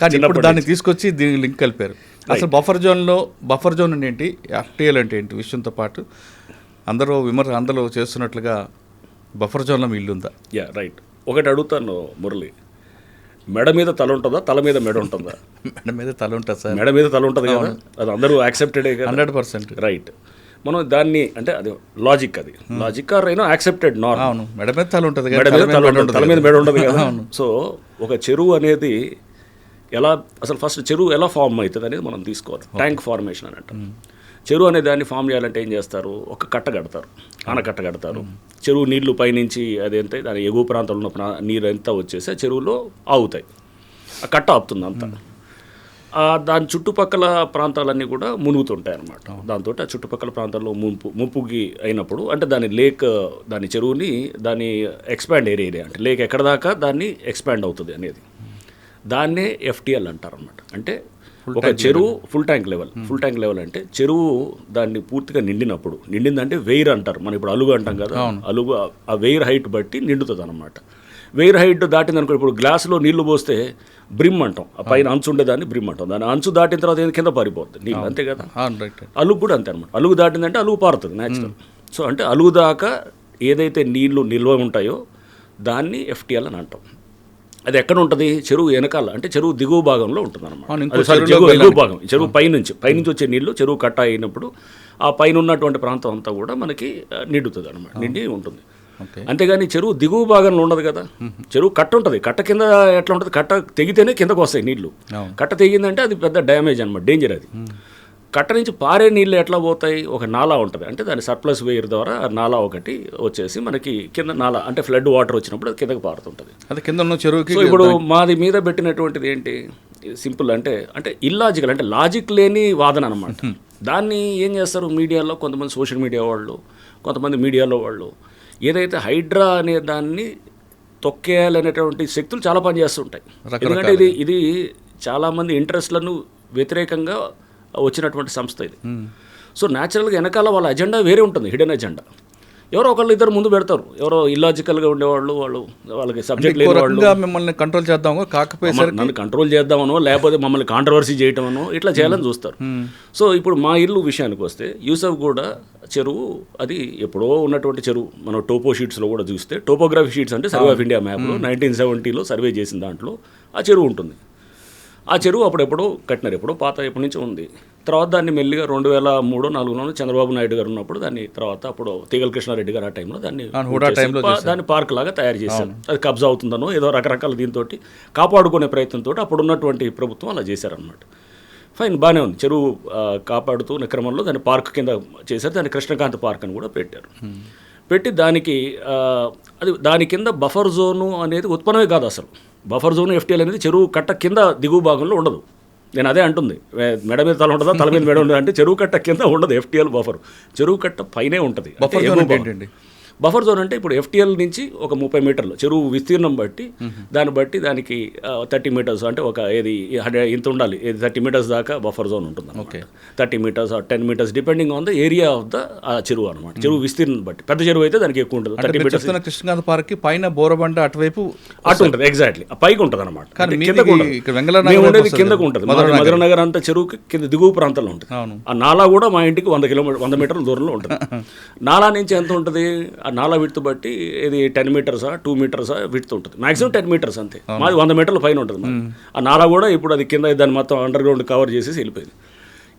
కానీ ఇప్పుడు దాన్ని తీసుకొచ్చి దీనికి లింక్ కలిపారు. అసలు బఫర్ జోన్లో బఫర్ జోన్ అంటే ఏంటి? ఎఫ్టీఎల్ అంటే ఏంటి? విషయంతో పాటు అందరూ విమర్శ అందరూ చేస్తున్నట్లుగా బఫర్ జోన్లో ఇల్లు ఉందా? యా రైట్ ఒకటి అడుగుతాను మురళి. మెడ మీద తల ఉంటుందా? తల మీద మెడ ఉంటుందా? మేడం మీద తల ఉంటుంది సార్. మెడ మీద తల ఉంటుంది కదా? అది అందరూ యాక్సెప్టెడే హండ్రెడ్ పర్సెంట్. రైట్ మనం దాన్ని అంటే అది లాజిక్ అది. లాజిక్ ఆర్ అయినా యాక్సెప్టెడ్ అవును. మెడ మీద తల ఉంటుంది మెడ మీద తల ఉంటుంది తల మీద మెడ ఉండదు కదా. సో ఒక చెరువు అనేది ఎలా అసలు ఫస్ట్ చెరువు ఎలా ఫామ్ అవుతుంది అనేది మనం తీసుకోవాలి. ట్యాంక్ ఫార్మేషన్ అని అంటాం చెరువు అనే దాన్ని ఫామ్ చేయాలంటే ఏం చేస్తారు? ఒక కట్ట కడతారు. ఆనకట్ట కడతారు. చెరువు నీళ్ళు పైనుంచి అదేంటే దాని ఎగువ ప్రాంతంలో ఉన్న నీరు అంతా వచ్చేసి చెరువులో ఆగుతాయి. ఆ కట్ట ఆపుతుంది అంతా. ఆ దాని చుట్టుపక్కల ప్రాంతాలన్నీ కూడా మునుగుతుంటాయి అన్నమాట దాంతో ఆ చుట్టుపక్కల ప్రాంతాల్లో ముంపు ముంపుకి అయినప్పుడు అంటే దాని లేక్ దాని చెరువుని దాని ఎక్స్పాండ్ ఏరియా అంటే లేక్ ఎక్కడ దాకా దాన్ని ఎక్స్పాండ్ అవుతుంది అనేది. దాన్నే ఎఫ్టిఎల్ అంటారు అనమాట అంటే ఒక చెరువు full tank level full tank level అంటే చెరువు దాన్ని పూర్తిగా నిండినప్పుడు నిండిందంటే వెయిర్ అంటారు. మనం ఇప్పుడు అలుగు అంటాం కదా అలుగు ఆ- ఆ వెయిర్ హైట్ బట్టి నిండుతుంది అనమాట వెయిర్ హైట్ దాటింది అనుకో ఇప్పుడు గ్లాసులో నీళ్ళు పోస్తే బ్రిమ్ అంటాం ఆ పైన అంచు ఉండేదాన్ని బ్రిమ్ అంటాం దాని అంచు దాటిన తర్వాత ఏది కింద పారిపోతుంది నీళ్ళు అంతే కదా? అలుగు కూడా అంతే అనమాట అలుగు దాటిందంటే అలుగు పారుతుంది న్యాచురల్ సో అంటే అలుగు దాకా ఏదైతే నీళ్ళు నిల్వ ఉంటాయో దాన్ని ఎఫ్టిఎల్ అని అంటాం. అది ఎక్కడ ఉంటుంది? చెరువు వెనకాల అంటే చెరువు దిగువ భాగంలో ఉంటుంది అనమాట చెరువు ఎగువ భాగం చెరువు పైనుంచి పైనుంచి వచ్చే నీళ్ళు చెరువు కట్ట అయినప్పుడు ఆ పైన ఉన్నటువంటి ప్రాంతం అంతా కూడా మనకి నిండుతుంది అనమాట నిండి ఉంటుంది. అంతేగాని చెరువు దిగువ భాగంలో ఉండదు కదా. చెరువు కట్ట ఉంటుంది. కట్ట కింద ఎట్లా ఉంటుంది? కట్ట తెగితేనే కిందకు వస్తాయి నీళ్ళు. కట్ట తెగిందంటే అది పెద్ద డ్యామేజ్ అనమాట డేంజర్ అది. కట్ట నుంచి పారే నీళ్ళు ఎట్లా పోతాయి? ఒక నాలా ఉంటుంది. అంటే దాని సర్ప్లస్ వేయర్ ద్వారా నాలా ఒకటి వచ్చేసి మనకి కింద నాలా అంటే ఫ్లడ్ వాటర్ వచ్చినప్పుడు అది కిందకి పారుతుంటుంది. అదే కింద ఉన్న చెరువుకి ఇప్పుడు మాది మీద పెట్టినటువంటిది ఏంటి? సింపుల్ అంటే అంటే ఇల్లాజికల్ అంటే లాజిక్ లేని వాదన అనమాట దాన్ని ఏం చేస్తారు మీడియాలో కొంతమంది సోషల్ మీడియా వాళ్ళు కొంతమంది మీడియాలో వాళ్ళు ఏదైతే హైడ్రా అనే దాన్ని తొక్కేయాలనేటువంటి శక్తులు చాలా పనిచేస్తుంటాయి. ఎందుకంటే ఇది ఇది చాలామంది ఇంట్రెస్ట్లను వ్యతిరేకంగా వచ్చినటువంటి సంస్థ ఇది. సో న్యాచురల్గా వెనకాల వాళ్ళ అజెండా వేరే ఉంటుంది హిడెన్ అజెండా ఎవరో ఒకళ్ళు ఇద్దరు ముందు పెడతారు. ఎవరో ఇల్లాజికల్గా ఉండేవాళ్ళు వాళ్ళు వాళ్ళకి సబ్జెక్ట్ లేని వాళ్ళు మిమ్మల్ని కంట్రోల్ చేద్దాము మమ్మల్ని- నన్ను కంట్రోల్ చేద్దామనో లేకపోతే మమ్మల్ని కాంట్రవర్సీ చేయటమనో ఇట్లా చేయాలని చూస్తారు. సో ఇప్పుడు మా ఇల్లు విషయానికి వస్తే యూసఫ్ కూడా చెరువు అది ఎప్పుడో ఉన్నటువంటి చెరువు. మనం టోపో షీట్స్లో కూడా చూస్తే టోపోగ్రఫీ షీట్స్ అంటే సర్వే ఆఫ్ ఇండియా మ్యాప్లో నైన్టీన్ సెవెంటీలో సర్వే చేసిన దాంట్లో ఆ చెరువు ఉంటుంది. ఆ చెరువు అప్పుడెప్పుడో కట్టినారు ఎప్పుడో పాత ఎప్పటి నుంచి ఉంది. తర్వాత దాన్ని మెల్లిగా రెండు వేల మూడు నాలుగులో చంద్రబాబు నాయుడు గారు ఉన్నప్పుడు దాన్ని తర్వాత అప్పుడు తీగల కృష్ణారెడ్డి గారు ఆ టైంలో దాన్ని దాన్ని పార్క్ లాగా తయారు చేశారు. అది కబ్జా అవుతుందనో ఏదో రకరకాల దీంతో కాపాడుకునే ప్రయత్నంతో అప్పుడు ఉన్నటువంటి ప్రభుత్వం అలా చేశారనమాట ఫైన్ బాగానే ఉంది. చెరువు కాపాడుతూ క్రమంలో దాన్ని పార్క్ కింద చేశారు. దాన్ని కృష్ణకాంత్ పార్క్ అని కూడా పెట్టారు. పెట్టి దానికి అది దాని కింద బఫర్ జోను అనేది ఉత్పన్నమే కాదు అసలు. బఫర్ జోన్ ఎఫ్టీఎల్ అనేది చెరువు కట్ట కింద దిగువ భాగంలో ఉండదు. నేను అదే అంటుంది. మెడ మీద తల ఉంటుందా? తల మీద మెడ ఉండదు అంటే చెరువు కట్ట కింద ఉండదు ఎఫ్టీఎల్ బఫర్ చెరువు కట్ట పైనే ఉంటుంది. బఫర్ జోన్ అంటే ఇప్పుడు ఎఫ్టీఎల్ నుంచి ఒక ముప్పై మీటర్లు చెరువు విస్తీర్ణం బట్టి దాన్ని బట్టి దానికి థర్టీ మీటర్స్ అంటే ఒక ఏది హండ్రెడ్ ఇంత ఉండాలి ఏది థర్టీ మీటర్స్ దాకా బఫర్ జోన్ ఉంటుంది Okay. Thirty metres ten metres depending on the area of the చెరువు అనమాట చెరువు విస్తీర్ణం బట్టి. పెద్ద చెరువు అయితే దానికి ఎక్కువ ఉంటుంది. థర్టీ మీటర్స్ కృష్ణకాంత్ పార్క్కి పైన బోరబండ అటువైపు అటు ఉంటుంది ఎగ్జాక్ట్లీ పైకి ఉంటుంది అనమాట ఉండదు. కిందకు కదా. ఉంటుంది. మధుర నగర్. అంతా చెరువుకి కింద దిగువ ప్రాంతంలో ఉంటుంది. ఆ నాలా కూడా మా ఇంటికి వంద కిలోమీటర్ వంద మీటర్ల దూరంలో ఉంటుంది. నాలా నుంచి ఎంత ఉంటుంది? నాలా విడుతు బట్టి ఇది టెన్ మీటర్సా టూ మీటర్సా విడుతు ఉంటుంది. మాక్సిమం టెన్ మీటర్స్ అంతే. మాది వంద మీటర్ల పైన ఉంటుంది. ఆ నాలా కూడా ఇప్పుడు అది కింద దాన్ని మొత్తం అండర్ గ్రౌండ్ కవర్ చేసేసి వెళ్ళిపోయింది.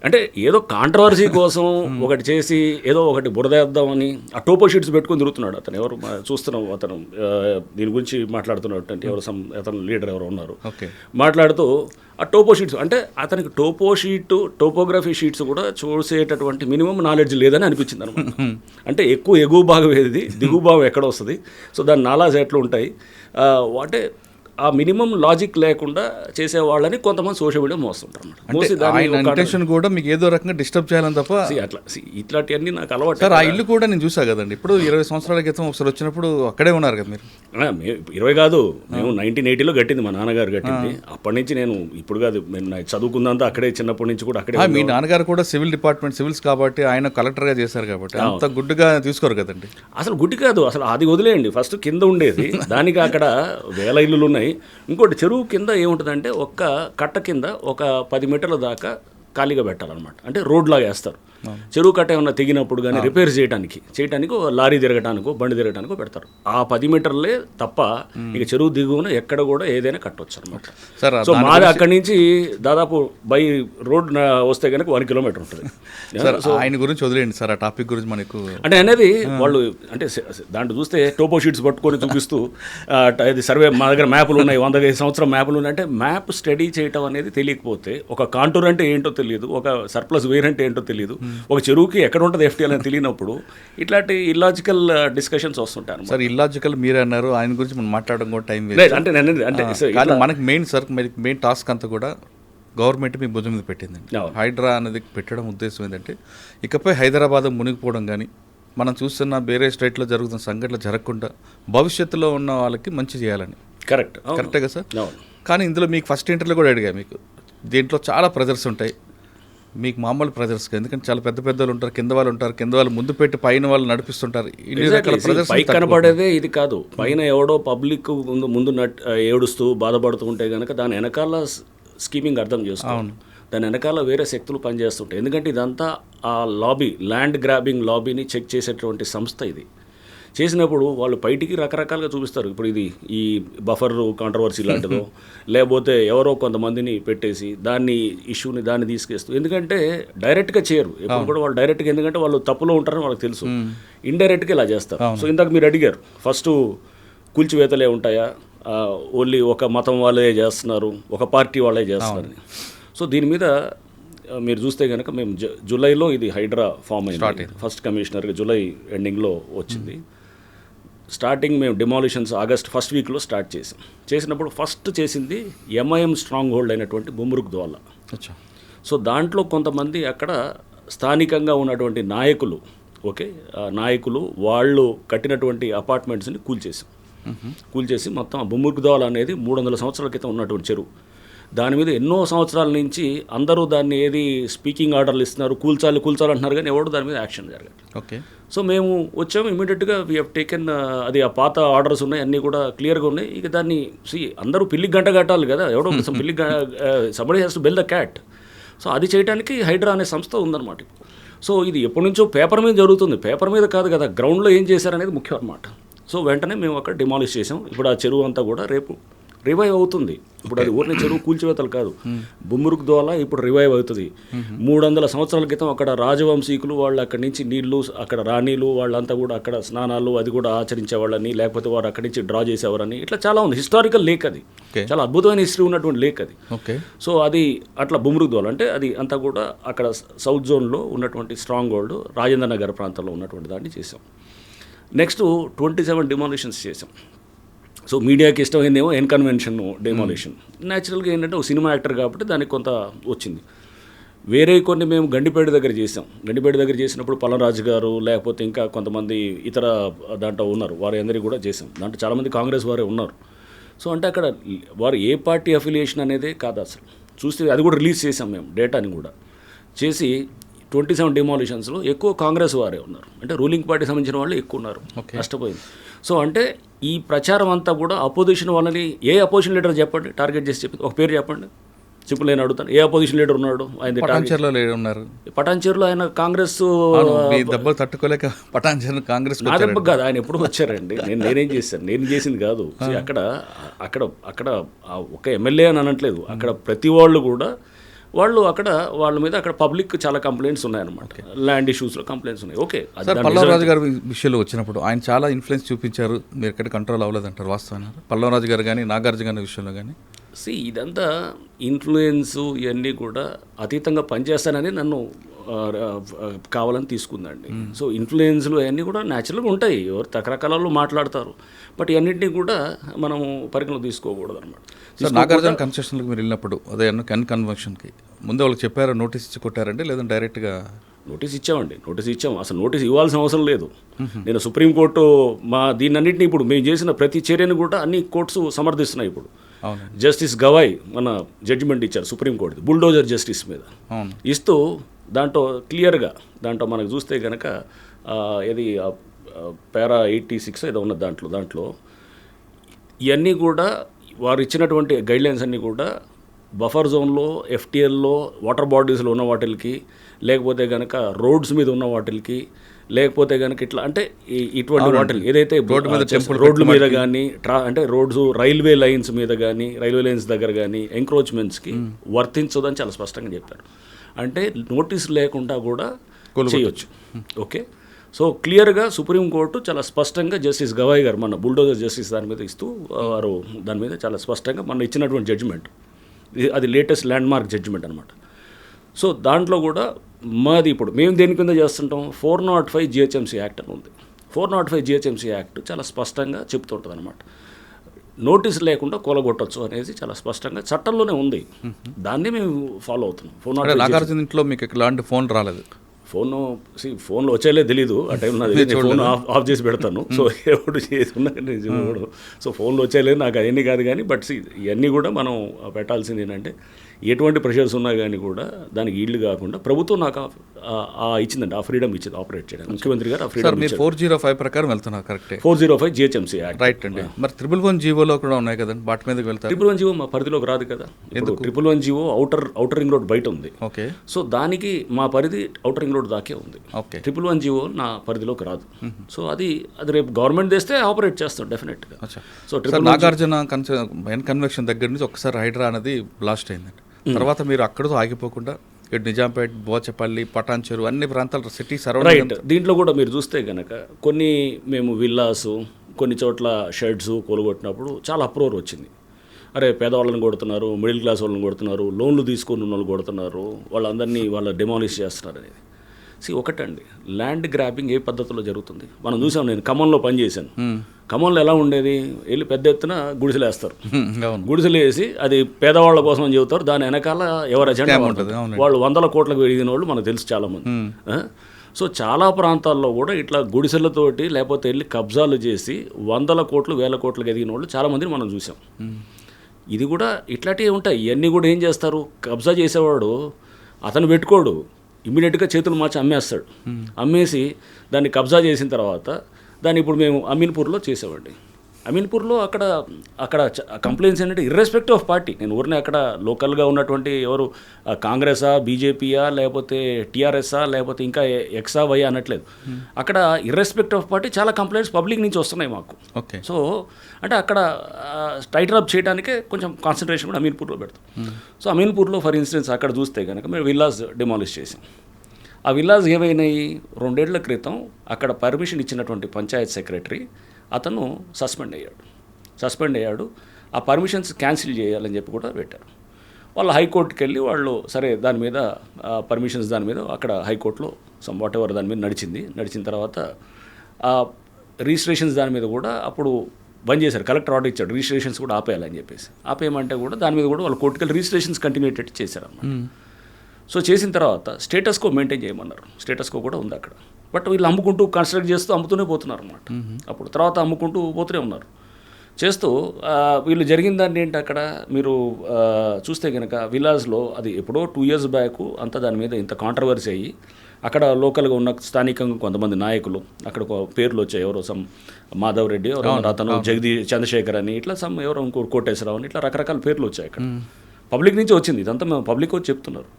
అంటే ఏదో కాంట్రవర్సీ కోసం ఒకటి చేసి ఏదో ఒకటి బురదేద్దామని ఆ టోపో షీట్స్ పెట్టుకొని తిరుగుతున్నాడు అతను. ఎవరు చూస్తున్నాం అతను? దీని గురించి మాట్లాడుతున్నట్టు అంటే ఎవరు some- అతను లీడర్ ఎవరు ఉన్నారు? ఓకే. మాట్లాడుతూ ఆ టోపో షీట్స్ అంటే అతనికి టోపో షీట్ టోపోగ్రఫీ షీట్స్ కూడా చూసేటటువంటి మినిమం నాలెడ్జ్ లేదని అనిపించింది అనమాట. అంటే ఎక్కువ ఎగువ భాగం ఏది? దిగువ భాగం ఎక్కడ వస్తుంది? సో దాని నాలాజ్ ఎట్లా ఉంటాయి. అంటే ఆ మినిమం లాజిక్ లేకుండా చేసే వాళ్ళని కొంతమంది సోషల్ మీడియా మోస్తుంటారు మోసి కూడా మీకు ఏదో రకంగా డిస్టర్బ్ చేయాలని తప్ప అట్లా ఇట్లాంటివన్నీ నాకు అలవాటు సార్ ఆ ఇల్లు కూడా నేను చూసా కదండి. ఇప్పుడు ఇరవై సంవత్సరాల క్రితం ఒకసారి వచ్చినప్పుడు అక్కడే ఉన్నారు కదా మీరు. ఇరవై కాదు మేము నైన్టీన్ ఎయిటీలో కట్టింది మా నాన్నగారు కట్టింది. అప్పటి నుంచి నేను ఇప్పుడు కాదు నా చదువుకుందంతా అక్కడే చిన్నప్పటి నుంచి కూడా అక్కడే మీ నాన్నగారు కూడా సివిల్ డిపార్ట్మెంట్ సివిల్స్ కాబట్టి ఆయన కలెక్టర్గా చేశారు కాబట్టి అంత గుడ్డుగా తీసుకోరు కదండి. అసలు గుడ్డి కాదు అసలు అది వదిలేయండి. ఫస్ట్ కింద ఉండేది. దానికి అక్కడ వేల ఇల్లులు ఉన్నాయి. ఉన్నాయి. ఇంకోటి చెరువు కింద ఏముంటుందంటే ఒక్క కట్ట కింద ఒక పది మీటర్ల దాకా ఖాళీగా పెట్టాలన్నమాట. అంటే రోడ్లాగా వేస్తారు. చెరువు కట్ట ఏమన్నా తెగినప్పుడు కానీ రిపేర్ చేయడానికి చేయడానికి లారీ తిరగటానికో బండి తిరగటానికో పెడతారు. ఆ పది మీటర్లే తప్ప ఇక చెరువు దిగువన ఎక్కడ కూడా ఏదైనా కట్టొచ్చు అనమాట సార్ సో మాది అక్కడి నుంచి దాదాపు బై రోడ్ వస్తే కనుక వన్ కిలోమీటర్ ఉంటుంది. సార్ ఆయన గురించి వదిలేయండి సార్ ఆ టాపిక్ గురించి మనకు అంటే అనేది వాళ్ళు అంటే స- స- దాంట్లో చూస్తే టోపో షీట్స్ పట్టుకొని చూపిస్తూ ఇది సర్వే మా దగ్గర మ్యాపులు ఉన్నాయి వంద ఐదు సంవత్సరం మ్యాపులు ఉన్నాయి అంటే మ్యాప్ స్టడీ చేయటం అనేది తెలియకపోతే ఒక కాంటూర్ అంటే ఏంటో తెలియదు ఒక సర్ప్లస్ వేర్ అంటే ఏంటో తెలియదు. ఒక చెరువుకి ఎక్కడ ఉంటుంది ఎఫ్టీఎల్ అని తెలియనప్పుడు ఇట్లాంటి ఇల్లాజికల్ డిస్కషన్స్ వస్తుంటాయి అన్నమాట. సార్ ఇల్లాజికల్ మీరే అన్నారు ఆయన గురించి మనం మాట్లాడడం కూడా టైం లేదు, అంటే నేను అంటే కానీ మనకి మెయిన్ సార్ మెయిన్ టాస్క్ అంతా కూడా గవర్నమెంట్ మీ భుజం మీద పెట్టిందండి. హైడ్రా అనేది పెట్టడం ఉద్దేశం ఏంటంటే ఇకపై హైదరాబాద్ మునిగిపోవడం కానీ మనం చూస్తున్న వేరే స్టేట్లో జరుగుతున్న సంఘటనలు జరగకుండా భవిష్యత్తులో ఉన్న వాళ్ళకి మంచి చేయాలని. కరెక్ట్ కరెక్టే కదా సార్? కానీ ఇందులో మీకు ఫస్ట్ ఇంటర్లో కూడా అడిగా మీకు. దీంట్లో చాలా ప్రెజర్స్ ఉంటాయి. మీకు మామూలు ప్రెజర్స్ ఎందుకంటే చాలా పెద్ద పెద్ద వాళ్ళు ఉంటారు కింద వాళ్ళు ఉంటారు కింద వాళ్ళు ముందు పెట్టి పైన వాళ్ళు నడిపిస్తుంటారు. ఇన్ని రకాల ప్రెజర్స్ పైకి కనపడేదే ఇది కాదు. పైన ఎవడో పబ్లిక్ ముందు ముందు నట్ ఏడుస్తూ బాధపడుతూ ఉంటే కనుక దాని వెనకాల స్కీమింగ్ అర్థం చేసుకోవాలి దాని వెనకాల వేరే శక్తులు పనిచేస్తుంటాయి. ఎందుకంటే ఇదంతా ఆ లాబీ ల్యాండ్ గ్రాబింగ్ లాబీని చెక్ చేసేటువంటి సంస్థ ఇది. చేసినప్పుడు వాళ్ళు బయటికి రకరకాలుగా చూపిస్తారు. ఇప్పుడు ఇది ఈ బఫర్ కాంట్రవర్సీ లాంటిదో లేకపోతే ఎవరో కొంతమందిని పెట్టేసి దాన్ని ఇష్యూని దాన్ని తీసుకేస్తూ ఎందుకంటే డైరెక్ట్గా చేయరు. ఎప్పుడు కూడా వాళ్ళు డైరెక్ట్గా ఎందుకంటే వాళ్ళు తప్పులో ఉంటారని వాళ్ళకి తెలుసు. ఇండైరెక్ట్గా ఇలా చేస్తారు. సో ఇందాక మీరు అడిగారు ఫస్ట్ కూల్చివేతలే ఉంటాయా? ఓన్లీ ఒక మతం వాళ్ళే చేస్తున్నారు ఒక పార్టీ వాళ్ళే చేస్తున్నారు సో దీని మీద మీరు చూస్తే కనుక మేము జ- జూలైలో ఇది హైడ్రా ఫామ్ అయింది. ఫస్ట్ కమిషనర్గా జూలై ఎండింగ్లో వచ్చింది. స్టార్టింగ్ మేము డిమాలిషన్స్ ఆగస్ట్ ఫస్ట్ వీక్లో స్టార్ట్ చేసాం. చేసినప్పుడు ఫస్ట్ చేసింది ఎంఐఎం స్ట్రాంగ్ హోల్డ్ అయినటువంటి బొమ్మురుక్ ద్వాల. అచ్చా. సో దాంట్లో కొంతమంది అక్కడ స్థానికంగా ఉన్నటువంటి నాయకులు ఓకే నాయకులు వాళ్ళు కట్టినటువంటి అపార్ట్మెంట్స్ని కూల్చేసాం కూల్చేసి మొత్తం ఆ బొమ్మురుకు దోవల అనేది మూడు వందల సంవత్సరాల క్రితం ఉన్నటువంటి చెరువు. దాని మీద ఎన్నో సంవత్సరాల నుంచి అందరూ దాన్ని ఏది స్పీకింగ్ ఆర్డర్లు ఇస్తున్నారు కూల్చాలి కూల్చాలి అంటున్నారు కానీ ఎవడు దాని మీద యాక్షన్ జరగదు ఓకే. సో మేము వచ్చాము ఇమీడియట్గా వీ హెవ్ టేకెన్ అది ఆ పాత ఆర్డర్స్ ఉన్నాయి అన్నీ కూడా క్లియర్గా ఉన్నాయి. ఇక దాన్ని సి అందరూ పిల్లికి గంట కట్టాలి కదా ఎవడో పిల్లి somebody has to bell the cat so అది చేయడానికి హైడ్రా అనే సంస్థ ఉందన్నమాట. సో ఇది ఎప్పటి నుంచో పేపర్ మీద జరుగుతుంది. పేపర్ మీద కాదు కదా గ్రౌండ్లో ఏం చేశారనేది ముఖ్యం అన్నమాట సో వెంటనే మేము అక్కడ డిమాలిష్ చేసాం ఇప్పుడు ఆ చెరువు అంతా కూడా రేపు రివైవ్ అవుతుంది. ఇప్పుడు అది ఊరిని చెరువు కూల్చివేతలు కాదు. బొమ్మురుకు దోల ఇప్పుడు రివైవ్ అవుతుంది. మూడు వందల సంవత్సరాల క్రితం అక్కడ రాజవంశీకులు వాళ్ళు అక్కడి నుంచి నీళ్ళు అక్కడ రాణీలు వాళ్ళంతా కూడా అక్కడ స్నానాలు అది కూడా ఆచరించేవాళ్ళని లేకపోతే వారు అక్కడి నుంచి డ్రా చేసేవారని. ఇట్లా చాలా ఉంది. హిస్టారికల్ లేక్ అది. చాలా అద్భుతమైన హిస్టరీ ఉన్నటువంటి లేక్ అది. ఓకే. సో అది అట్లా బుమ్రుక్ దోల అంటే అది అంతా కూడా అక్కడ సౌత్ జోన్లో ఉన్నటువంటి స్ట్రాంగ్ హోల్డ్ రాజేంద్ర నగర్ ప్రాంతంలో ఉన్నటువంటి దాన్ని చేసాం నెక్స్ట్ ట్వంటీ సెవెన్ డిమాలిషన్స్ చేసాం సో మీడియాకి ఇష్టమైందేమో ఎన్కన్వెన్షన్ డెమాలిషన్ న్యాచురల్గా ఏంటంటే ఒక సినిమా యాక్టర్ కాబట్టి దానికి కొంత వచ్చింది. వేరే కొన్ని మేము గండిపేట దగ్గర చేసాం గండిపేట దగ్గర చేసినప్పుడు పల్లరాజు గారు లేకపోతే ఇంకా కొంతమంది ఇతర దాంట్లో ఉన్నారు. వారి అందరికీ కూడా చేసాం దాంట్లో చాలామంది కాంగ్రెస్ వారే ఉన్నారు. సో అంటే అక్కడ వారు ఏ పార్టీ అఫిలియేషన్ అనేదే కాదు అసలు. చూస్తే అది కూడా రిలీజ్ చేసాం మేము డేటాని కూడా. చేసి ట్వంటీ సెవెన్ డిమాలిషన్స్లో ఎక్కువ కాంగ్రెస్ వారే ఉన్నారు. అంటే రూలింగ్ పార్టీ సంబంధించిన వాళ్ళు ఎక్కువ ఉన్నారు. నష్టపోయింది. సో అంటే ఈ ప్రచారం అంతా కూడా అపోజిషన్ వాళ్ళని ఏ అపోజిషన్ లీడర్ చెప్పండి టార్గెట్ చేసి చెప్పింది ఒక పేరు చెప్పండి. సింపుల్ నేను అడుగుతాను. ఏ అపోజిషన్ లీడర్ ఉన్నాడు? ఆయన పటాన్చర్లో ఉన్నారు. పటాన్చేరులో ఆయన కాంగ్రెస్ దెబ్బలు తట్టుకోలేక పటాన్చర్ కాంగ్రెస్ నా దెబ్బ కాదు ఆయన ఎప్పుడు వచ్చారండి? నేను నేనేం చేశాను? నేను చేసింది కాదు. అక్కడ అక్కడ అక్కడ ఒక ఎమ్మెల్యే అని అనట్లేదు. అక్కడ ప్రతి వాళ్ళు కూడా వాళ్ళు అక్కడ వాళ్ళ మీద అక్కడ పబ్లిక్ చాలా కంప్లైంట్స్ ఉన్నాయన్నమాట. ల్యాండ్ ఇష్యూస్లో కంప్లైంట్స్ ఉన్నాయి. ఓకే పల్లవరాజు గారి విషయంలో వచ్చినప్పుడు ఆయన చాలా ఇన్ఫ్లుయెన్స్ చూపించారు. మీరు ఎక్కడ కంట్రోల్ అవ్వలేదంటారు వాస్తవం పల్లవరాజు గారు కానీ నాగార్జున గారి విషయంలో కానీ సి ఇదంతా ఇన్ఫ్లుయెన్స్ ఇవన్నీ కూడా అతీతంగా పనిచేస్తానని నన్ను కావాలని తీసుకుందండి. సో ఇన్ఫ్లుయెన్స్లు అవన్నీ కూడా న్యాచురల్గా ఉంటాయి. ఎవరు రకరకాలలో మాట్లాడతారు. బట్ ఇవన్నింటినీ కూడా మనము పరిగణలో తీసుకోకూడదు అనమాట సార్ నాగార్జున కన్సెషన్లకు మీరు వెళ్ళినప్పుడు అదే కన్ కన్వెన్షన్కి ముందే వాళ్ళకి చెప్పారు నోటీస్ ఇచ్చి కొట్టారండి లేదంటే డైరెక్ట్గా? నోటీస్ ఇచ్చామండి. నోటీస్ ఇచ్చాం. అసలు నోటీస్ ఇవ్వాల్సిన అవసరం లేదు. నేను సుప్రీంకోర్టు మా దీన్నన్నింటినీ ఇప్పుడు మేము చేసిన ప్రతి చర్యను కూడా అన్ని కోర్ట్స్ సమర్థిస్తున్నాయి ఇప్పుడు. జస్టిస్ గవాయ్ మన జడ్జిమెంట్ ఇచ్చారు సుప్రీంకోర్టు బుల్డోజర్ జస్టిస్ మీద. ఇస్తూ దాంట్లో క్లియర్గా దాంట్లో మనకు చూస్తే కనుక ఇది పారా ఎయిటీ సిక్స్ ఏదో ఉన్నది దాంట్లో దాంట్లో. ఇవన్నీ కూడా వారు ఇచ్చినటువంటి గైడ్లైన్స్ అన్నీ కూడా బఫర్ జోన్లో ఎఫ్టీఎల్లో వాటర్ బాడీస్లో ఉన్న వాటికి లేకపోతే కనుక రోడ్స్ మీద ఉన్న వాటికి లేకపోతే కనుక ఇట్లా అంటే ఇటువంటి వాటికి ఏదైతే రోడ్డు మీద రోడ్ల మీద కానీ ట్రా అంటే రోడ్స్ రైల్వే లైన్స్ మీద కానీ రైల్వే లైన్స్ దగ్గర కానీ ఎంక్రోచ్మెంట్స్కి వర్తించదని చాలా స్పష్టంగా చెప్పారు. అంటే నోటీస్ లేకుండా కూడా చేయొచ్చు. ఓకే? సో క్లియర్గా సుప్రీంకోర్టు చాలా స్పష్టంగా జస్టిస్ గవాయ్ గారు మన బుల్డోజర్ జస్టిస్ దాని మీద ఇస్తూ వారు దాని మీద చాలా స్పష్టంగా మన ఇచ్చినటువంటి జడ్జిమెంట్. అది లేటెస్ట్ ల్యాండ్ మార్క్ జడ్జిమెంట్ అనమాట సో దాంట్లో కూడా మాది ఇప్పుడు మేము దేని కింద చేస్తుంటాం? Four not five GHMC act అని ఉంది. Four not five GHMC act చాలా స్పష్టంగా చెప్తుంటుంది అనమాట నోటీస్ లేకుండా కూలగొట్టచ్చు అనేది చాలా స్పష్టంగా చట్టంలోనే ఉంది. దాన్ని మేము ఫాలో అవుతున్నాం. నాట్ నాగార్జున ఇంట్లో మీకు ఇలాంటి ఫోన్ రాలేదు? ఫోన్ ఫోన్లో వచ్చేలే తెలీదు. ఆ టైం నాది ఫోన్ ఆఫ్ ఆఫ్ చేసి పెడతాను. సో ఎప్పుడు చేసుకున్నా సో ఫోన్లో వచ్చేలేదు. నాకు అవన్నీ కాదు కానీ బట్ సి ఇవన్నీ కూడా మనం పెట్టాల్సింది ఏంటంటే ఎటువంటి ప్రెషర్స్ ఉన్నా కానీ కూడా దానికి ఈల్డ్ కాకుండా ప్రభుత్వం నాకు ఆ- ఇచ్చిందండి ఆ ఫ్రీడమ్ ఇచ్చింది ఆపరేట్ చేయడానికి. ముఖ్యమంత్రి గారు ఆ ఫ్రీడమ్ ఫోర్ జీరో ఫైవ్ ప్రకారం వెళ్తున్నారు కరెక్టే four zero five GHMC act right అండి. మరి త్రిబుల్ వన్ జీవోలో కూడా ఉన్నాయి కదండి వాటి మీదకి వెళ్తారు. ట్రిపుల్ వన్ జీవో మా పరిధిలోకి రాదు కదా. ఇప్పుడు triple one GO outer outer ring road బయట ఉంది. ఓకే సో దానికి మా పరిధి అవుటర్ రింగ్ రోడ్ దాకే ఉంది. ఓకే ట్రిపుల్ వన్ జీవో నా పరిధిలోకి రాదు. సో అది అది రేపు గవర్నమెంట్ తెస్తే ఆపరేట్ చేస్తాం డెఫినెట్గా సో నాగార్జున కన్వెక్షన్ దగ్గర నుంచి ఒకసారి హైడ్రా అనేది బ్లాస్ట్ అయిందండి. తర్వాత మీరు అక్కడతో ఆగిపోకుండా ఇటు నిజాంపేట్ బోచపల్లి పటాన్ చెరువు అన్ని ప్రాంతాలు సిటీ సరౌండింగ్ దీంట్లో కూడా మీరు చూస్తే కనుక కొన్ని మేము విల్లాస్ కొన్ని చోట్ల షెడ్స్ కొలగొట్టినప్పుడు చాలా అప్రోర్ వచ్చింది. అరే పేదవాళ్ళని కొడుతున్నారు మిడిల్ క్లాస్ వాళ్ళని కొడుతున్నారు లోన్లు తీసుకొని ఉన్న వాళ్ళు కొడుతున్నారు వాళ్ళందరినీ వాళ్ళ డెమాలిష్ చేస్తున్నారు అనేది. సి ఒకటండి. ల్యాండ్ గ్రాబింగ్ ఏ పద్ధతిలో జరుగుతుంది? మనం చూసాం నేను ఖమ్మంలో పనిచేశాను ఖమ్మంలో ఎలా ఉండేది? వెళ్ళి పెద్ద ఎత్తున గుడిసెలు వేస్తారు. గుడిసెలు వేసి అది పేదవాళ్ళ కోసం అని చెబుతారు. దాని వెనకాల ఎవరు అజెండా ఉంటుంది. వాళ్ళు వందల కోట్లకు పెరిగిన వాళ్ళు మనకు తెలుసు చాలా మంది ఆ? సో చాలా ప్రాంతాల్లో కూడా ఇట్లా గుడిసెలతోటి లేకపోతే వెళ్ళి కబ్జాలు చేసి వందల కోట్లు వేల కోట్లకు ఎదిగిన వాళ్ళు చాలా మందిని మనం చూసాం. ఇది కూడా ఇట్లాంటివి ఉంటాయి. ఇవన్నీ కూడా ఏం చేస్తారు? కబ్జా చేసేవాడు అతను పెట్టుకోడు. ఇమ్మీడియట్గా చేతులు మార్చి అమ్మేస్తాడు. అమ్మేసి దాన్ని కబ్జా చేసిన తర్వాత దాన్ని ఇప్పుడు మేము అమీన్పూర్లో చేసేవాడి అమీన్పూర్లో అక్కడ అక్కడ కంప్లైంట్స్ ఏంటంటే ఇర్రెస్పెక్టివ్ ఆఫ్ పార్టీ నేను ఊరినే అక్కడ లోకల్గా ఉన్నటువంటి ఎవరు కాంగ్రెసా బీజేపీయా లేకపోతే టీఆర్ఎస్ఆ లేకపోతే ఇంకా ఎక్సా వై అనట్లేదు. అక్కడ ఇర్రెస్పెక్టివ్ ఆఫ్ పార్టీ చాలా కంప్లైంట్స్ పబ్లిక్ నుంచి వస్తున్నాయి మాకు. ఓకే. సో అంటే అక్కడ టైటర్ అప్ చేయడానికే కొంచెం కాన్సన్ట్రేషన్ కూడా అమీన్పూర్లో పెడతాం. సో అమీన్పూర్లో ఫర్ ఇన్స్టెన్స్ అక్కడ చూస్తే కనుక మేము విల్లాస్ డిమాలిష్ చేసాం ఆ విల్లాస్ ఏమైనాయి? రెండేళ్ళ క్రితం అక్కడ పర్మిషన్ ఇచ్చినటువంటి పంచాయత్ సెక్రటరీ అతను సస్పెండ్ అయ్యాడు. సస్పెండ్ అయ్యాడు. ఆ పర్మిషన్స్ క్యాన్సిల్ చేయాలని చెప్పి కూడా పెట్టారు. వాళ్ళు హైకోర్టుకి వెళ్ళి వాళ్ళు సరే దాని మీద పర్మిషన్స్ దాని మీద అక్కడ హైకోర్టులో సమ్ వాట్ ఎవర్ దాని మీద నడిచింది. నడిచిన తర్వాత ఆ రిజిస్ట్రేషన్స్ దాని మీద కూడా అప్పుడు బంద్ చేశారు. కలెక్టర్ ఆర్డర్ ఇచ్చాడు. రిజిస్ట్రేషన్స్ కూడా ఆపేయాలని చెప్పేసి. ఆపేయమంటే కూడా దాని మీద కూడా వాళ్ళు కోర్టుకెళ్ళి రిజిస్ట్రేషన్స్ కంటిన్యూటెడ్ చేశారు అన్నమాట సో చేసిన తర్వాత స్టేటస్ కో మెయింటైన్ చేయమన్నారు. స్టేటస్ కో కూడా ఉంది అక్కడ. బట్ వీళ్ళు అమ్ముకుంటూ కన్స్ట్రక్ట్ చేస్తూ అమ్ముతూనే పోతున్నారు అనమాట అప్పుడు తర్వాత అమ్ముకుంటూ పోతూనే ఉన్నారు. చేస్తూ వీళ్ళు జరిగిన దాన్ని ఏంటి అక్కడ? మీరు చూస్తే కనుక విలాజ్లో అది ఎప్పుడో టూ ఇయర్స్ బ్యాక్ అంతా దాని మీద ఇంత కాంట్రవర్సీ అయ్యి అక్కడ లోకల్గా ఉన్న స్థానికంగా కొంతమంది నాయకులు అక్కడ ఒక పేర్లు వచ్చాయి. ఎవరో సమ్ మాధవ్ రెడ్డి ఎవరో అతను జగదీ చంద్రశేఖర్ అని ఇట్లా సమ్ ఎవరో ఇంకో కోటేశ్వరరావు అని ఇట్లా రకరకాల పేర్లు వచ్చాయి అక్కడ. పబ్లిక్ నుంచి వచ్చింది. ఇదంతా మేము పబ్లిక్ వచ్చి చెప్తున్నారు.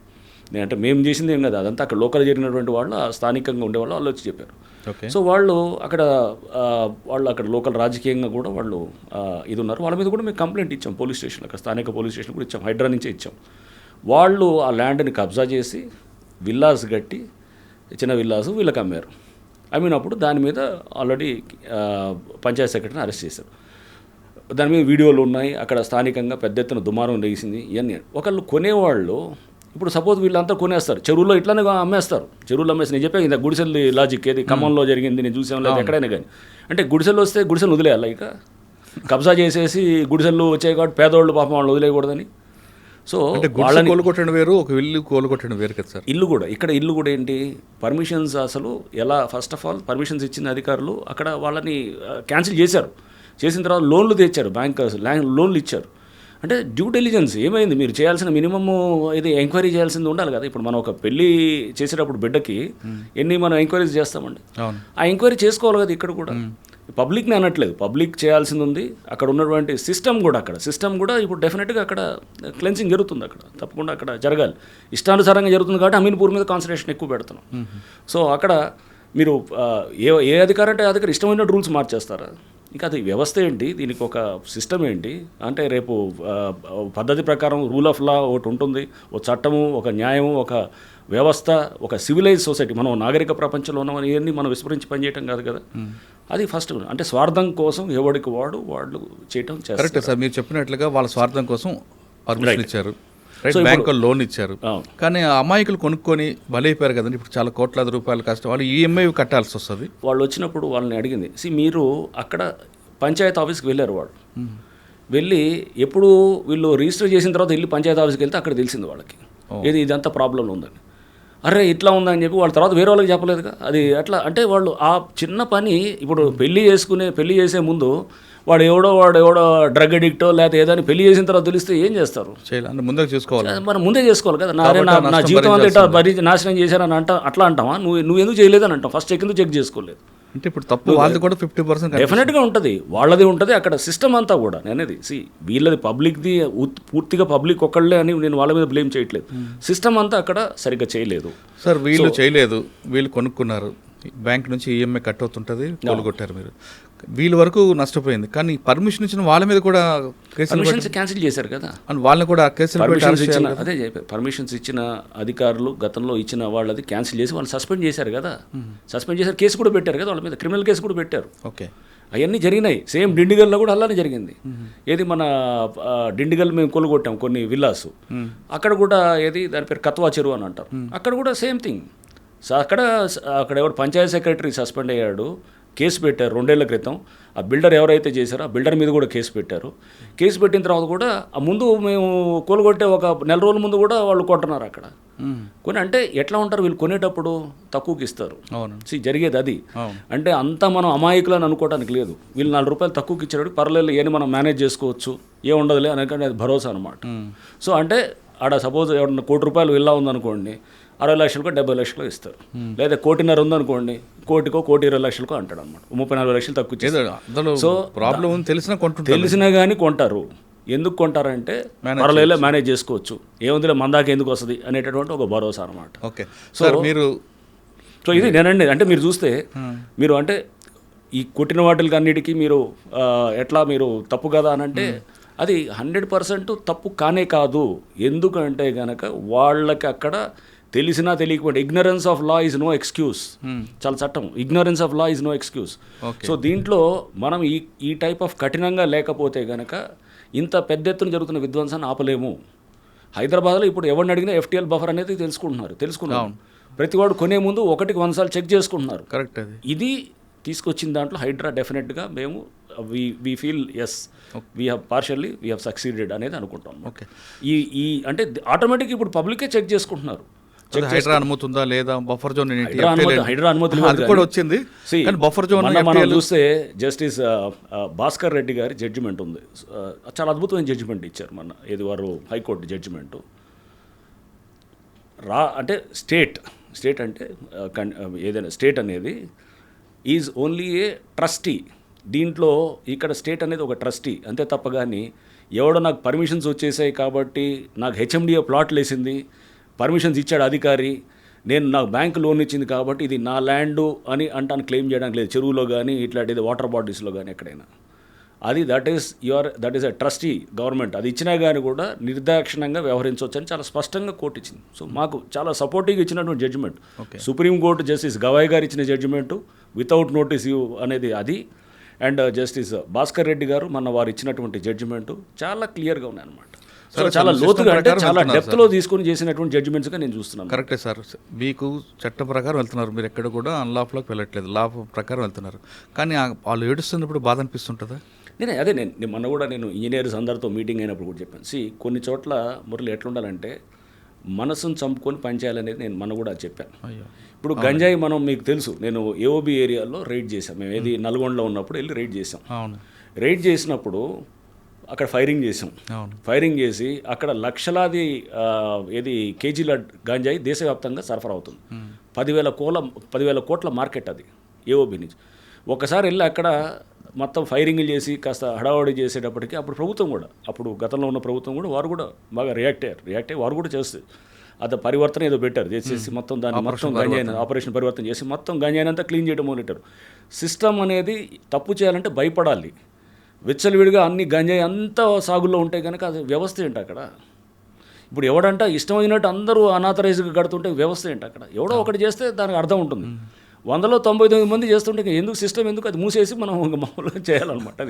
నేను అంటే మేము చేసింది ఏం కదా. అదంతా అక్కడ లోకల్ జరిగినటువంటి వాళ్ళు స్థానికంగా ఉండేవాళ్ళు వాళ్ళు వచ్చి చెప్పారు. సో వాళ్ళు అక్కడ వాళ్ళు అక్కడ లోకల్ రాజకీయంగా కూడా వాళ్ళు ఇది ఉన్నారు వాళ్ళ మీద కూడా మేము కంప్లైంట్ ఇచ్చాం పోలీస్ స్టేషన్ అక్కడ స్థానిక పోలీస్ స్టేషన్ కూడా ఇచ్చాం. హైడ్రా నుంచే ఇచ్చాం. వాళ్ళు ఆ ల్యాండ్ని కబ్జా చేసి విల్లాస్ కట్టి చిన్న విల్లాస్ వీళ్ళకి అమ్మారు. అమ్మినప్పుడు దాని మీద ఆల్రెడీ పంచాయత్ సెక్రటరీని అరెస్ట్ చేశారు. దాని మీద వీడియోలు ఉన్నాయి. అక్కడ స్థానికంగా పెద్ద ఎత్తున దుమారం లేచింది ఇవన్నీ. ఒకళ్ళు కొనేవాళ్ళు ఇప్పుడు సపోజ్ వీళ్ళంతా కొనేస్తారు. చెరువులో ఇట్లానే అమ్మేస్తారు. చెరువులో అమ్మేసి నేను చెప్పాను ఇంత గుడిసెలు లాజిక్ ఏది? ఖమ్మంలో జరిగింది నేను చూసాను లేదా ఎక్కడైనా కానీ. అంటే గుడిసెలు వస్తే గుడిసెలు వదిలేయాలి ఇక? కబ్జా చేసేసి గుడిసెలు వచ్చాయి కాబట్టి పేదవాళ్ళు పాపం వాళ్ళు వదిలేయకూడదని. సో గుడిసె కోలుకొట్టడం వేరు ఒక ఇల్లు కోలుకొట్టడం వేరు కదా సార్. ఇల్లు కూడా ఇక్కడ ఇల్లు కూడా ఏంటి? పర్మిషన్స్ అసలు ఎలా? ఫస్ట్ ఆఫ్ ఆల్ పర్మిషన్స్ ఇచ్చిన అధికారులు అక్కడ వాళ్ళని క్యాన్సిల్ చేశారు. చేసిన తర్వాత లోన్లు తెచ్చారు బ్యాంకర్స్ లోన్లు ఇచ్చారు. అంటే డ్యూ డెలిజెన్స్ ఏమైంది? మీరు చేయాల్సిన మినిమమ్ ఇది ఎంక్వైరీ చేయాల్సింది ఉండాలి కదా. ఇప్పుడు మనం ఒక పెళ్ళి చేసేటప్పుడు బిడ్డకి ఎన్ని మనం ఎంక్వైరీస్ చేస్తామండి? ఆ ఎంక్వైరీ చేసుకోవాలి కదా ఇక్కడ కూడా. పబ్లిక్ని అనట్లేదు. పబ్లిక్ చేయాల్సింది ఉంది. అక్కడ ఉన్నటువంటి సిస్టమ్ కూడా అక్కడ. సిస్టమ్ కూడా ఇప్పుడు డెఫినెట్గా అక్కడ క్లెన్సింగ్ జరుగుతుంది అక్కడ. తప్పకుండా అక్కడ జరగాలి. ఇష్టానుసారంగా జరుగుతుంది కాబట్టి అమీన్పూర్ మీద కాన్సన్ట్రేషన్ ఎక్కువ పెడుతున్నాం. సో అక్కడ మీరు ఏ ఏ అధికారం అంటే అధికారం ఇష్టమైన రూల్స్ మార్చేస్తారా? ఇంకా అది వ్యవస్థ ఏంటి? దీనికి ఒక సిస్టమ్ ఏంటి? అంటే రేపు పద్ధతి ప్రకారం రూల్ ఆఫ్ లా ఒకటి ఉంటుంది. ఒక చట్టము ఒక న్యాయము ఒక వ్యవస్థ ఒక సివిలైజ్ సొసైటీ. మనం నాగరిక ప్రపంచంలో ఉన్నామని ఇవన్నీ మనం విస్మరించి పనిచేయటం కాదు కదా? అది ఫస్ట్ అంటే స్వార్థం కోసం ఎవడికి వాడు వాళ్ళు చేయటం చేస్తారు కరెక్ట్ సార్. మీరు చెప్పినట్లుగా వాళ్ళ స్వార్థం కోసం. ఇచ్చారు. So రైట్ ఇప్పుడు- బ్యాంకు లోన్ ఇచ్చారు. కానీ అమాయకులు కొనుక్కొని బలైపోయారు కదండి. ఇప్పుడు చాలా కోట్లాది రూపాయలు కష్టం. వాళ్ళు ఈఎంఐ కట్టాల్సి వస్తుంది. వాళ్ళు వచ్చినప్పుడు వాళ్ళని అడిగింది. సి మీరు అక్కడ పంచాయతీ ఆఫీస్కి వెళ్ళారు వాళ్ళు. వెళ్ళి ఎప్పుడు వీళ్ళు రిజిస్టర్ చేసిన తర్వాత వెళ్ళి పంచాయతీ ఆఫీస్కి వెళ్తే అక్కడ తెలిసింది వాళ్ళకి. ఏది ఇదంతా ప్రాబ్లం ఉందని. అరే ఇట్లా ఉందని చెప్పి వాళ్ళ తర్వాత వేరే వాళ్ళకి చెప్పలేదుగా. అది అట్లా అంటే వాళ్ళు ఆ చిన్న పని ఇప్పుడు పెళ్ళి చేసుకునే పెళ్ళి చేసే ముందు వాడు ఎవడో వాడు ఎవడో డ్రగ్ అడిక్టో లేకపోతే ఏదో అని పెళ్ళి చేసిన తర్వాత తెలిస్తే ఏం చేస్తారు? ముందుకు చూసుకోవాలి. మనం ముందే చేసుకోవాలి కదా. నా నా జీవితం అంతా ఇట్లా భరించాల్సిందే. భరి నాశనం చేశారని అంట అట్లా అంటావా? నువ్వు నువ్వు ఎందుకు చేయలేదని అంటాం ఫస్ట్ చెక్ ఎందుకు చెక్ చేసుకోలేదు. అంటే ఇప్పుడు తప్పు వాళ్ళది కూడా ఫిఫ్టీ పర్సెంట్ డెఫినెట్గా ఉంటుంది. వాళ్ళది ఉంటుంది అక్కడ సిస్టమ్ అంతా కూడా. నేనేది సి వీళ్ళది పబ్లిక్ది పూర్తిగా పబ్లిక్ ఒక్కళ్ళే అని నేను వాళ్ళ మీద బ్లేమ్ చేయట్లేదు. సిస్టమ్ అంతా అక్కడ సరిగ్గా చేయలేదు. సార్ వీళ్ళు చేయలేదు. వీళ్ళు కొనుక్కున్నారు. బ్యాంక్ నుంచి ఈఎంఐ కట్ అవుతుంటుంది కొనుగొట్టారు మీరు. వీళ్ళ వరకు నష్టపోయింది. కానీ పర్మిషన్ ఇచ్చిన వాళ్ళ మీద కూడా కేసులు పర్మిషన్స్ క్యాన్సిల్ చేశారు కదా. అని వాళ్ళని కూడా కేసులు ఇచ్చిన? అదే పర్మిషన్స్ ఇచ్చిన అధికారులు గతంలో ఇచ్చిన వాళ్ళది క్యాన్సిల్ చేసి వాళ్ళు సస్పెండ్ చేశారు కదా. సస్పెండ్ చేశారు కేసు కూడా పెట్టారు కదా వాళ్ళ మీద క్రిమినల్ కేసు కూడా పెట్టారు. ఓకే. అవన్నీ జరిగినాయి. సేమ్ డిండిగల్లో కూడా అలానే జరిగింది. ఏది మన డిండిగల్ మేము కొనుగొట్టాం కొన్ని విల్లాస్. అక్కడ కూడా ఏది దాని పేరు కత్వా చెరువు అని అంటారు. అక్కడ కూడా సేమ్ థింగ్ అక్కడ అక్కడ ఎవరు పంచాయత్ సెక్రటరీ సస్పెండ్ అయ్యాడు. కేసు పెట్టారు రెండేళ్ళ క్రితం. ఆ బిల్డర్ ఎవరైతే చేశారో ఆ బిల్డర్ మీద కూడా కేసు పెట్టారు. కేసు పెట్టిన తర్వాత కూడా ఆ ముందు మేము కొనుగొట్టే ఒక నెల రోజుల ముందు కూడా వాళ్ళు కొంటున్నారు అక్కడ. కొని అంటే ఎట్లా ఉంటారు? వీళ్ళు కొనేటప్పుడు తక్కువకి ఇస్తారు. అవును. See, జరిగేది అది. అంటే అంతా మనం అమాయకులని అనుకోవడానికి లేదు. వీళ్ళు నాలుగు రూపాయలు తక్కువకి ఇచ్చాడు. పర్లేదు ఏని మనం మేనేజ్ చేసుకోవచ్చు. ఏ ఉండదులే అనకంటే అది భరోసా అనమాట సో అంటే ఆడ సపోజ్ ఎవరన్నా కోటి రూపాయలు విల్లా ఉందనుకోండి అరవై లక్షలకో డెబ్బై లక్షలు ఇస్తారు. లేదా కోటిన్నర ఉందనుకోండి కోటికో కోటి ఇరవై లక్షలకో అంటాడు అనమాట ముప్పై నలభై లక్షలు తక్కువ సో ప్రాబ్లం ఉంది తెలిసినా తెలిసినా కానీ కొంటారు. ఎందుకు కొంటారంటే పర్లేదు మేనేజ్ చేసుకోవచ్చు. ఏముందిలే మందాక ఎందుకు వస్తుంది అనేటటువంటి ఒక భరోసా అనమాట ఓకే. సార్ మీరు సో ఇది నేనండి. అంటే మీరు చూస్తే మీరు అంటే ఈ కొట్టిన వాటికి అన్నిటికీ మీరు ఎట్లా మీరు తప్పు కదా అని అంటే అది హండ్రెడ్ పర్సెంట్ తప్పు కానే కాదు. ఎందుకంటే గనక వాళ్ళకి అక్కడ తెలిసినా తెలియకపోతే ignorance of law is no excuse చాలా చట్టం. Ignorance of law is no excuse. So దీంట్లో మనం ఈ ఈ టైప్ ఆఫ్ కఠినంగా లేకపోతే గనక ఇంత పెద్ద ఎత్తున జరుగుతున్న విధ్వంసాన్ని ఆపలేము. హైదరాబాద్లో ఇప్పుడు ఎవరిని అడిగినా ఎఫ్టీఎల్ బఫర్ అనేది తెలుసుకుంటున్నారు తెలుసుకున్నాం ప్రతి వాడు కొనే ముందు ఒకటికి వందసార్లు చెక్ చేసుకుంటున్నారు. కరెక్ట్ అది. ఇది తీసుకొచ్చిన దాంట్లో హైడ్రా డెఫినెట్గా మేము we we feel as we have partially we have succeeded అనేది అనుకుంటాం. ఓకే. ఈ ఈ అంటే ఆటోమేటిక్ ఇప్పుడు పబ్లికే చెక్ చేసుకుంటున్నారు. హైడ్రా అనుమతి ఉందా లేదా? Buffer zone? హైడ్రా అనుమతి FTL హైడ్రా అనుమతి అది కూడా వచ్చింది. కానీ బఫర్ జోన్ మనం చూస్తే జస్టిస్ భాస్కర్ రెడ్డి గారి జడ్జిమెంట్ ఉంది. చాలా అద్భుతమైన జడ్జిమెంట్ ఇచ్చారు మన ఇది వారు హైకోర్టు జడ్జిమెంట్ రా అంటే స్టేట్ స్టేట్ అంటే ఏదైనా స్టేట్ అనేది ఈజ్ ఓన్లీ ఏ ట్రస్టీ దీంట్లో ఇక్కడ స్టేట్ అనేది ఒక ట్రస్టీ అంతే తప్ప కానీ ఎవడో నాకు పర్మిషన్స్ వచ్చేసాయి కాబట్టి నాకు హెచ్ఎండిఏ ప్లాట్లు వేసింది పర్మిషన్స్ ఇచ్చాడు అధికారి నేను నాకు బ్యాంక్ లోన్ ఇచ్చింది కాబట్టి ఇది నా ల్యాండ్ అని అంటాను క్లెయిమ్ చేయడానికి లేదు. చెరువులో కానీ ఇట్లాంటిది వాటర్ బాడీస్లో కానీ ఎక్కడైనా. అది that is your that is a trustee government అది ఇచ్చినా కానీ కూడా నిర్దాక్షిణంగా వ్యవహరించవచ్చు అని చాలా స్పష్టంగా కోర్టు ఇచ్చింది. సో మాకు చాలా సపోర్టివ్గా ఇచ్చినటువంటి జడ్జిమెంట్. సుప్రీంకోర్టు జస్టిస్ గవాయ్ గారు ఇచ్చిన జడ్జిమెంటు వితౌట్ నోటీస్ యూ అనేది అది. అండ్ జస్టిస్ భాస్కర్ రెడ్డి గారు మన వారు ఇచ్చినటువంటి జడ్జిమెంటు చాలా క్లియర్గా ఉన్నాయి అనమాట సో సరే, చాలా లోతుగా అంటే చాలా వెళ్తున్నారు డెప్త్లో తీసుకొని చేసినటువంటి జడ్జిమెంట్స్గా నేను చూస్తున్నాను. కరెక్టే సార్. మీకు చట్ట ప్రకారం వెళ్తున్నారు. మీరు ఎక్కడ కూడా అన్లాఫ్లోకి వెళ్ళట్లేదు. లా ప్రకారం వెళ్తున్నారు. కానీ వాళ్ళు ఏడుస్తున్నప్పుడు బాధ అనిపిస్తుంటుందా? నేనే అదే నేను నేను మొన్న కూడా నేను ఇంజనీర్స్ అందరితో మీటింగ్ అయినప్పుడు కూడా చెప్పాను. సి కొన్ని చోట్ల మురళి ఎట్లుండాలంటే మనసును చంపుకొని పనిచేయాలనేది నేను మొన్న కూడా చెప్పాను. ఇప్పుడు గంజాయి మనం మీకు తెలుసు. నేను ఏఓబి ఏరియాలో రైడ్ చేశాం. మేము ఏది నల్గొండలో ఉన్నప్పుడు వెళ్ళి రైడ్ చేసాం అవును. రైడ్ చేసినప్పుడు అక్కడ ఫైరింగ్ చేసాం. ఫైరింగ్ చేసి అక్కడ లక్షలాది ఏది కేజీల గంజాయి దేశవ్యాప్తంగా సరఫరా అవుతుంది. పదివేల కోట్ల పదివేల కోట్ల మార్కెట్ అది ఏఓబి నుంచి. ఒకసారి వెళ్ళి అక్కడ మొత్తం ఫైరింగ్లు చేసి కాస్త హడావడి చేసేటప్పటికి అప్పుడు ప్రభుత్వం కూడా అప్పుడు గతంలో ఉన్న ప్రభుత్వం కూడా వారు కూడా బాగా రియాక్ట్ అయ్యారు. రియాక్ట్ అయ్యి వారు కూడా చేస్తారు అది పరివర్తన ఏదో పెట్టారు. చేసేసి మొత్తం దాన్ని మొత్తం గంజాయిన ఆపరేషన్ పరివర్తన చేసి మొత్తం గంజాయినంతా క్లీన్ చేయడం మొదలెట్టారు సిస్టమ్ అనేది తప్పు చేయాలంటే భయపడాలి. విచ్చలవిడిగా అన్ని గంజాయి అంతా సాగుల్లో ఉంటే కనుక అది వ్యవస్థ ఏంటి అక్కడ? ఇప్పుడు ఎవడంట ఇష్టమైనట్టు అందరూ అనాథరైజ్గా కడుతుంటే వ్యవస్థ ఏంటి అక్కడ? ఎవడో ఒకటి చేస్తే దానికి అర్థం ఉంటుంది. వందలో తొంభై తొమ్మిది మంది చేస్తుంటే ఎందుకు సిస్టమ్ ఎందుకు? అది మూసేసి మనం మామూలుగా చేయాలన్నమాట అది.